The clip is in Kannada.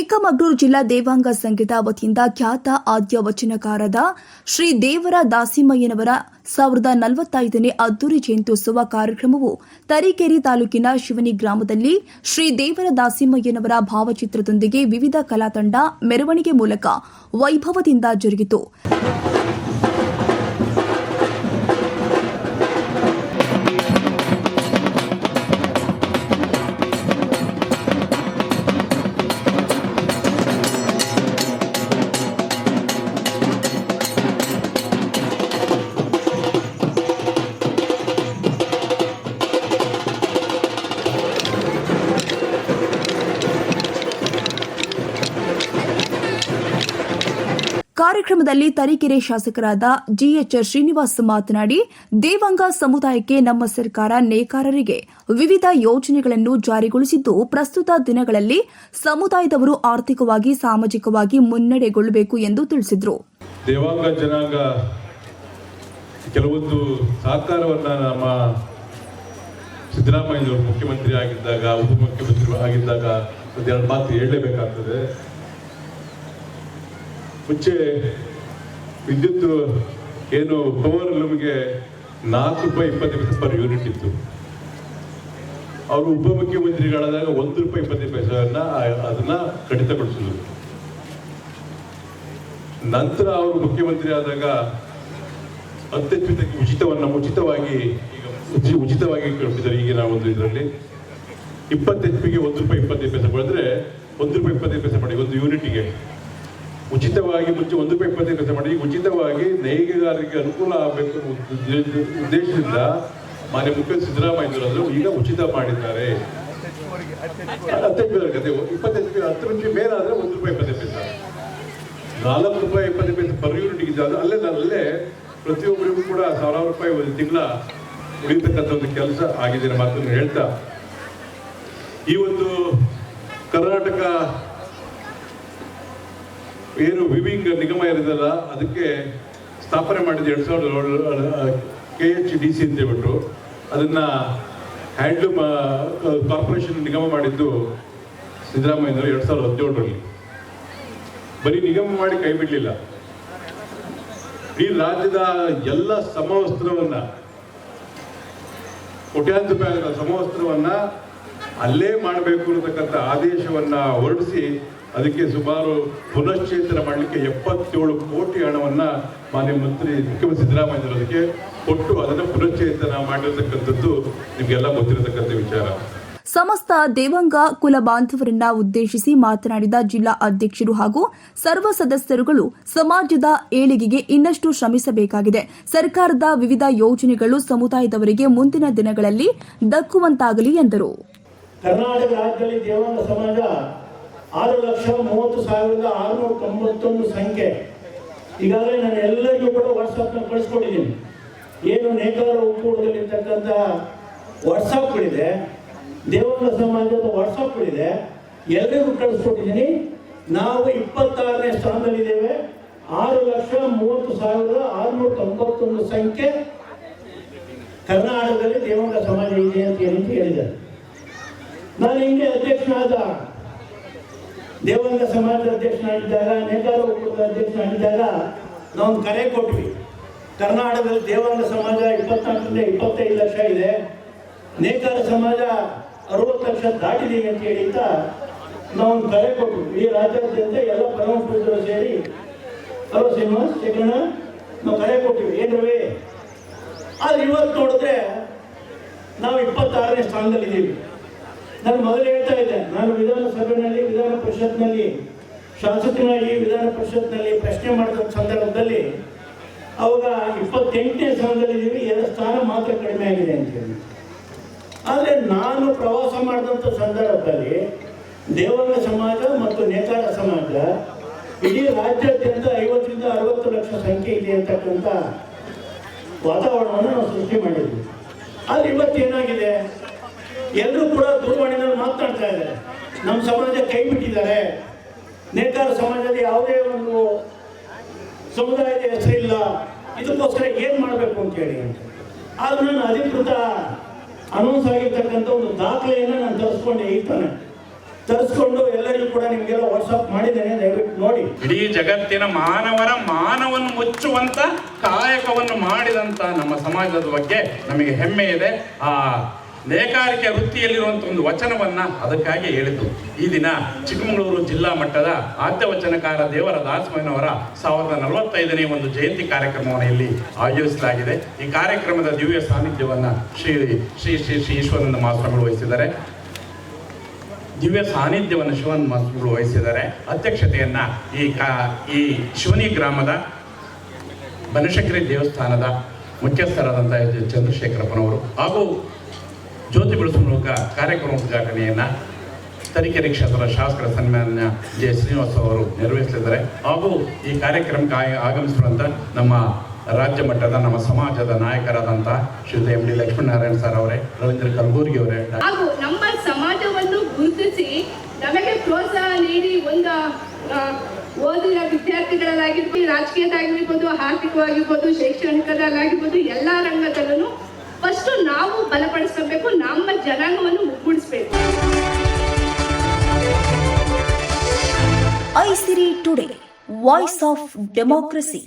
ಚಿಕ್ಕಮಗಳೂರು ಜಿಲ್ಲಾ ದೇವಾಂಗ ಸಂಘದ ವತಿಯಿಂದ ಖ್ಯಾತ ಆದ್ಯ ವಚನಕಾರದ ಶ್ರೀ ದೇವರ ದಾಸಿಮಯ್ಯನವರ ಸಾವಿರದ ನಲವತ್ತೈದನೇ ಅದ್ದೂರಿ ಜಯಂತ್ಯುತ್ಸವ ಕಾರ್ಯಕ್ರಮವು ತರೀಕೆರೆ ತಾಲೂಕಿನ ಶಿವನಿ ಗ್ರಾಮದಲ್ಲಿ ಶ್ರೀ ದೇವರ ದಾಸಿಮಯ್ಯನವರ ಭಾವಚಿತ್ರದೊಂದಿಗೆ ವಿವಿಧ ಕಲಾತಂಡ ಮೆರವಣಿಗೆ ಮೂಲಕ ವೈಭವದಿಂದ ಜರುಗಿತು. ಕಾರ್ಯಕ್ರಮದಲ್ಲಿ ತರೀಕೆರೆ ಶಾಸಕರಾದ ಜಿಎಚ್ ಶ್ರೀನಿವಾಸ್ ಮಾತನಾಡಿ, ದೇವಾಂಗ ಸಮುದಾಯಕ್ಕೆ ನಮ್ಮ ಸರ್ಕಾರ ನೇಕಾರರಿಗೆ ವಿವಿಧ ಯೋಜನೆಗಳನ್ನು ಜಾರಿಗೊಳಿಸಿದ್ದು, ಪ್ರಸ್ತುತ ದಿನಗಳಲ್ಲಿ ಸಮುದಾಯದವರು ಆರ್ಥಿಕವಾಗಿ, ಸಾಮಾಜಿಕವಾಗಿ ಮುನ್ನಡೆಗೊಳ್ಳಬೇಕು ಎಂದು ತಿಳಿಸಿದರು. ದೇವಾಂಗ ಜನಾಂಗ ಕೆಲವೊಂದು ಸಹಕಾರವನ್ನ ನಮ್ಮ ಸಿದ್ದರಾಮಯ್ಯವರು ಮುಖ್ಯಮಂತ್ರಿ ಆಗಿದ್ದಾಗ ಉಪಮುಖ್ಯಮಂತ್ರಿ ಆಗಿದ್ದಾಗ ಒಂದೆರಡು ಮಾತು ಹೇಳಲೇಬೇಕಾಗ್ತದೆ. ಮುಂಚೆ ವಿದ್ಯುತ್ ಏನು ಪವರ್ ನಮಗೆ ನಾಲ್ಕು ರೂಪಾಯಿ ಇಪ್ಪತ್ತು ಪೈಸೆ ಪರ್ ಯೂನಿಟ್ ಇತ್ತು. ಅವರು ಉಪಮುಖ್ಯಮಂತ್ರಿಗಳಾದಾಗ ಒಂದು ರೂಪಾಯಿ ಇಪ್ಪತ್ತೈದು ಪೈಸೆಯನ್ನ ಅದನ್ನ ಕಡಿತಗೊಳಿಸಿದ್ರು. ನಂತರ ಅವರು ಮುಖ್ಯಮಂತ್ರಿ ಆದಾಗ ಅತ್ಯದ್ಭುತಕ್ಕೆ ಉಚಿತವನ್ನ ಉಚಿತವಾಗಿ ಈಗ ಉಚಿ- ಉಚಿತವಾಗಿ ಕೊಟ್ಟಿದ್ದಾರೆ ಈಗಿನ ಒಂದು ಇದರಲ್ಲಿ ಇಪ್ಪತ್ತು ಪಿಗೆ ಒಂದು ರೂಪಾಯಿ ಇಪ್ಪತ್ತೈದು ಪೈಸೆ ಪಡೆದ್ರೆ ಒಂದು ರೂಪಾಯಿ ಇಪ್ಪತ್ತೈದು ಪೈಸೆ ಮಾಡಿ ಒಂದು ಯೂನಿಟ್ಗೆ ಉಚಿತವಾಗಿ ಮುಂಚೆ ಒಂದು ರೂಪಾಯಿ ಇಪ್ಪತ್ತೈದು ಪೈಸೆ ಮಾಡಿ, ಉಚಿತವಾಗಿ ನೇಯ್ಗೆಗಾರರಿಗೆ ಅನುಕೂಲ ಆಗಬೇಕು ಉದ್ದೇಶದಿಂದ ಮಾನ್ಯ ಮುಖ್ಯಮಂತ್ರಿ ಸಿದ್ದರಾಮಯ್ಯನವರು ಈಗ ಉಚಿತ ಮಾಡಿದ್ದಾರೆ. ಹತ್ತೈದು ಕತೆ, ಇಪ್ಪತ್ತೈದು ಹತ್ತು ನಿಮಿಷ ಮೇಲಾದ್ರೆ ಒಂದು ರೂಪಾಯಿ ಇಪ್ಪತ್ತೈದು ಪೈಸೆ. ನಾಲ್ಕು ರೂಪಾಯಿ ಇಪ್ಪತ್ತೈದು ಪೈಸೆ ಪರ್ ಯೂನಿಟ್ ಇದೆ ಅದು ಅಲ್ಲೇ ಅಲ್ಲೇ ಪ್ರತಿಯೊಬ್ಬರಿಗೂ ಕೂಡ ಸಾವಿರಾರು ರೂಪಾಯಿ ಒಂದು ತಿಂಗಳ ಉಳಿತಕ್ಕಂಥ ಒಂದು ಕೆಲಸ ಆಗಿದೆ ಮಾತನ್ನು ಹೇಳ್ತಾ. ಈ ಒಂದು ಕರ್ನಾಟಕ ಏನು ವಿವಿಂಗ್ ನಿಗಮ ಇರೋದಲ್ಲ ಅದಕ್ಕೆ ಸ್ಥಾಪನೆ ಮಾಡಿದ್ದು ಎರಡು ಸಾವಿರದ ಕೆ ಎಚ್ ಡಿ ಸಿ ಅಂತ ಹೇಳ್ಬಿಟ್ಟು ಅದನ್ನ ಹ್ಯಾಂಡ್ಲೂಮ್ ಕಾರ್ಪೊರೇಷನ್ ನಿಗಮ ಮಾಡಿದ್ದು ಸಿದ್ದರಾಮಯ್ಯನವರು ಎರಡು ಸಾವಿರದ ಹದಿನೇಳರಲ್ಲಿ. ಬರೀ ನಿಗಮ ಮಾಡಿ ಕೈ ಬಿಡಲಿಲ್ಲ. ಈ ರಾಜ್ಯದ ಎಲ್ಲ ಸಮವಸ್ತ್ರವನ್ನ, ಕೋಟ್ಯಾಂತರ ರೂಪಾಯಿ ಸಮವಸ್ತ್ರವನ್ನ ಅಲ್ಲೇ ಮಾಡಬೇಕು ಅನ್ನತಕ್ಕಂಥ ಆದೇಶವನ್ನ ಹೊರಡಿಸಿ ಅದಕ್ಕೆ ಸುಮಾರು ಪುನಶ್ಚೇತನ ಮಾಡಲಿಕ್ಕೆ ಎಪ್ಪತ್ತೇಳು ಕೋಟಿ ಹಣವನ್ನ ಮಾನ್ಯ ಮಂತ್ರಿ ಮುಖ್ಯಮಂತ್ರಿ ಸಿದ್ದರಾಮಯ್ಯ ಅದಕ್ಕೆ ಕೊಟ್ಟು ಅದನ್ನು ಪುನಶ್ಚೇತನ ಮಾಡಿರತಕ್ಕಂಥದ್ದು ನಿಮಗೆಲ್ಲ ಗೊತ್ತಿರತಕ್ಕಂಥ ವಿಚಾರ. ಸಮಸ್ತ ದೇವಾಂಗ ಕುಲ ಬಾಂಧವರನ್ನ ಉದ್ದೇಶಿಸಿ ಮಾತನಾಡಿದ ಜಿಲ್ಲಾ ಅಧ್ಯಕ್ಷರು ಹಾಗೂ ಸರ್ವ ಸದಸ್ಯರುಗಳು ಸಮಾಜದ ಏಳಿಗೆಗೆ ಇನ್ನಷ್ಟು ಶ್ರಮಿಸಬೇಕಾಗಿದೆ. ಸರ್ಕಾರದ ವಿವಿಧ ಯೋಜನೆಗಳು ಸಮುದಾಯದವರಿಗೆ ಮುಂದಿನ ದಿನಗಳಲ್ಲಿ ದಕ್ಕುವಂತಾಗಲಿ ಎಂದರು. ಆರು ಲಕ್ಷ ಮೂವತ್ತು ಸಾವಿರದ ಆರುನೂರ ತೊಂಬತ್ತೊಂದು ಸಂಖ್ಯೆ. ಈಗಾಗಲೇ ನಾನು ಎಲ್ಲರಿಗೂ ಕೂಡ ವಾಟ್ಸಪ್ನ ಕಳಿಸ್ಕೊಟ್ಟಿದ್ದೀನಿ. ಏನು ನೇಕಾರ ಒಕ್ಕೂಟದಲ್ಲಿರ್ತಕ್ಕಂಥ ವಾಟ್ಸಪ್ಗಳಿದೆ ದೇವಂಗ ಸಮಾಜದ ವಾಟ್ಸಪ್ಗಳಿದೆ ಎಲ್ಲರಿಗೂ ಕಳಿಸ್ಕೊಟ್ಟಿದ್ದೀನಿ. ನಾವು ಇಪ್ಪತ್ತಾರನೇ ಸ್ಥಾನದಲ್ಲಿದ್ದೇವೆ. ಆರು ಲಕ್ಷ ಮೂವತ್ತು ಸಾವಿರದ ಆರುನೂರ ತೊಂಬತ್ತೊಂದು ಸಂಖ್ಯೆ. ಕರ್ನಾಟಕದಲ್ಲಿ ದೇವಂಗ ಸಮಾಜ ಇದೆ ಅಂತ ಹೇಳಿದ್ದಾರೆ. ನಾನು ಹಿಂಗೆ ಅಧ್ಯಕ್ಷನಾದ ದೇವಾಂಗ ಸಮಾಜದ ಅಧ್ಯಕ್ಷನಾಗಿದ್ದಾಗ ನೇಕಾರ ಒಕ್ಕೂಟದ ಅಧ್ಯಕ್ಷನಾಗಿದ್ದಾಗ ನಾವು ಕರೆ ಕೊಟ್ವಿ. ಕರ್ನಾಟಕದಲ್ಲಿ ದೇವಾಂಗ ಸಮಾಜ ಇಪ್ಪತ್ನಾಲ್ಕರಿಂದ ಇಪ್ಪತ್ತೈದು ಲಕ್ಷ ಇದೆ. ನೇಕಾರ ಸಮಾಜ ಅರವತ್ತು ಲಕ್ಷ ದಾಟಿದೆ ಅಂತ ಹೇಳಿದ್ದ ನಾವು ಕರೆ ಕೊಟ್ವಿ. ಈ ರಾಜ್ಯಾದ್ಯಂತ ಎಲ್ಲ ಪರಮ ಪೂಜ್ಯರು ಸೇರಿ ಅಲ್ವ ಶ್ರೀನಿವಾಸ್ ಶೇಖರಣ ನಾವು ಕರೆ ಕೊಟ್ಟಿವಿ ಏನ್ ರವಿ? ಆದ್ರೆ ಇವತ್ತು ನೋಡಿದ್ರೆ ನಾವು ಇಪ್ಪತ್ತಾರನೇ ಸ್ಥಾನದಲ್ಲಿದ್ದೀವಿ. ನಾನು ಮೊದಲು ಹೇಳ್ತಾ ಇದ್ದೆ, ನಾನು ವಿಧಾನಸಭೆಯಲ್ಲಿ ವಿಧಾನ ಪರಿಷತ್ನಲ್ಲಿ ಶಾಸಕನಾಗಿ ವಿಧಾನ ಪರಿಷತ್ನಲ್ಲಿ ಪ್ರಶ್ನೆ ಮಾಡಿದ ಸಂದರ್ಭದಲ್ಲಿ ಅವಾಗ ಇಪ್ಪತ್ತೆಂಟನೇ ಸ್ಥಾನದಲ್ಲಿದ್ದೀವಿ, ಎರಡು ಸ್ಥಾನ ಮಾತ್ರ ಕಡಿಮೆ ಆಗಿದೆ ಅಂತ ಹೇಳಿ ಆದರೆ ನಾನು ಪ್ರವಾಸ ಮಾಡಿದಂಥ ಸಂದರ್ಭದಲ್ಲಿ ದೇವಾಂಗ ಸಮಾಜ ಮತ್ತು ನೇಕಾರ ಸಮಾಜ ಇಡೀ ರಾಜ್ಯಾದ್ಯಂತ ಐವತ್ತರಿಂದ ಅರವತ್ತು ಲಕ್ಷ ಸಂಖ್ಯೆ ಇದೆ ಅಂತಕ್ಕಂಥ ವಾತಾವರಣವನ್ನು ನಾವು ಸೃಷ್ಟಿ ಮಾಡಿದ್ವಿ. ಆದರೆ ಇವತ್ತೇನಾಗಿದೆ? ಎಲ್ಲರೂ ಕೂಡ ದೂರವಾಣಿನಲ್ಲಿ ಮಾತನಾಡ್ತಾ ಇದ್ದಾರೆ. ನಮ್ಮ ಸಮಾಜ ಕೈ ಬಿಟ್ಟಿದ್ದಾರೆ. ನೇಕಾರ ಸಮಾಜದಲ್ಲಿ ಯಾವುದೇ ಒಂದು ಸಮುದಾಯದ ಹೆಸರಿಲ್ಲ. ಇದಕ್ಕೋಸ್ಕರ ಏನು ಮಾಡಬೇಕು ಅಂತ ಹೇಳಿ. ಆದ್ರೆ ನಾನು ಅಧಿಕೃತ ಅನೌನ್ಸ್ ಆಗಿರ್ತಕ್ಕಂಥ ಒಂದು ದಾಖಲೆಯನ್ನು ನಾನು ತರಿಸ್ಕೊಂಡೆ ಇರ್ತಾನೆ ತಾನೆ. ತರಿಸ್ಕೊಂಡು ಎಲ್ಲರಿಗೂ ಕೂಡ ನಿಮಗೆಲ್ಲ ವಾಟ್ಸಪ್ ಮಾಡಿದ್ದೇನೆ, ದಯವಿಟ್ಟು ನೋಡಿ. ಇಡೀ ಜಗತ್ತಿನ ಮಾನವರ ಮಾನವನ್ನು ಮುಚ್ಚುವಂತ ಕಾಯಕವನ್ನು ಮಾಡಿದಂತ ನಮ್ಮ ಸಮಾಜದ ಬಗ್ಗೆ ನಮಗೆ ಹೆಮ್ಮೆ ಇದೆ. ಆ ನೇಕಾರಿಕೆ ವೃತ್ತಿಯಲ್ಲಿರುವಂಥ ಒಂದು ವಚನವನ್ನ ಅದಕ್ಕಾಗಿ ಹೇಳಿದ್ದು. ಈ ದಿನ ಚಿಕ್ಕಮಗಳೂರು ಜಿಲ್ಲಾ ಮಟ್ಟದ ಆದ್ಯ ವಚನಕಾರ ದೇವರ ದಾಸಮಯ್ಯನವರ ಸಾವಿರದ ನಲವತ್ತೈದನೇ ಒಂದು ಜಯಂತಿ ಕಾರ್ಯಕ್ರಮವನ್ನು ಇಲ್ಲಿ ಆಯೋಜಿಸಲಾಗಿದೆ. ಈ ಕಾರ್ಯಕ್ರಮದ ದಿವ್ಯ ಸಾನ್ನಿಧ್ಯವನ್ನ ಶ್ರೀ ಶ್ರೀ ಶ್ರೀ ಶ್ರೀ ಈಶ್ವರಾನಂದ ಮಹಾಸ್ವಾಮಿಗಳು ವಹಿಸಿದ್ದಾರೆ. ದಿವ್ಯ ಸಾನ್ನಿಧ್ಯವನ್ನು ಶಿವನ್ ಮಾಸ್ತ್ರಗಳು ವಹಿಸಿದ್ದಾರೆ. ಅಧ್ಯಕ್ಷತೆಯನ್ನು ಈ ಕಾ, ಈ ಶಿವನಿ ಗ್ರಾಮದ ಬನಶಂಕರಿ ದೇವಸ್ಥಾನದ ಮುಖ್ಯಸ್ಥರಾದಂಥ ಚಂದ್ರಶೇಖರಪ್ಪನವರು ಹಾಗೂ ಜ್ಯೋತಿ ಬೆಳೆಸುವ ಮೂಲಕ ಕಾರ್ಯಕ್ರಮ ಉದ್ಘಾಟನೆಯನ್ನು ತರೀಕೆರೆ ಕ್ಷೇತ್ರದ ಶಾಸಕರ ಸನ್ಮಾನ್ಯ ಜೆ ಶ್ರೀನಿವಾಸ ಅವರು ನೆರವೇರಿಸಲಿದ್ದಾರೆ. ಹಾಗೂ ಈ ಕಾರ್ಯಕ್ರಮಕ್ಕೆ ಆಗ- ಆಗಮಿಸಿರುವಂಥ ನಮ್ಮ ರಾಜ್ಯ ಮಟ್ಟದ, ನಮ್ಮ ಸಮಾಜದ ನಾಯಕರಾದಂಥ Shri M D Lakshminarayana sir ಅವರೇ, ರವೀಂದ್ರ ಕಲಬುರ್ಗಿ ಅವರೇ ಹಾಗೂ ನಮ್ಮ ಸಮಾಜವನ್ನು ಗುರುತಿಸಿ ನಮಗೆ ಪ್ರೋತ್ಸಾಹ ನೀಡಿ ಒಂದು ಓದಿನ ವಿದ್ಯಾರ್ಥಿಗಳಲ್ಲಾಗಿರ್ಬೋದು ರಾಜಕೀಯದಾಗಿರ್ಬೋದು, ಆರ್ಥಿಕವಾಗಿರ್ಬೋದು, ಶೈಕ್ಷಣಿಕದಲ್ಲಾಗಿರ್ಬೋದು, ಎಲ್ಲ ರಂಗದಲ್ಲೂ ನಾವು ಬಲಪಡಿಸ್ಕೋಬೇಕು ನಮ್ಮ ಜನಾಂಗವನ್ನು ಮುಗ್ಗೂಡಿಸ್ಬೇಕು. Aisiri today voice of democracy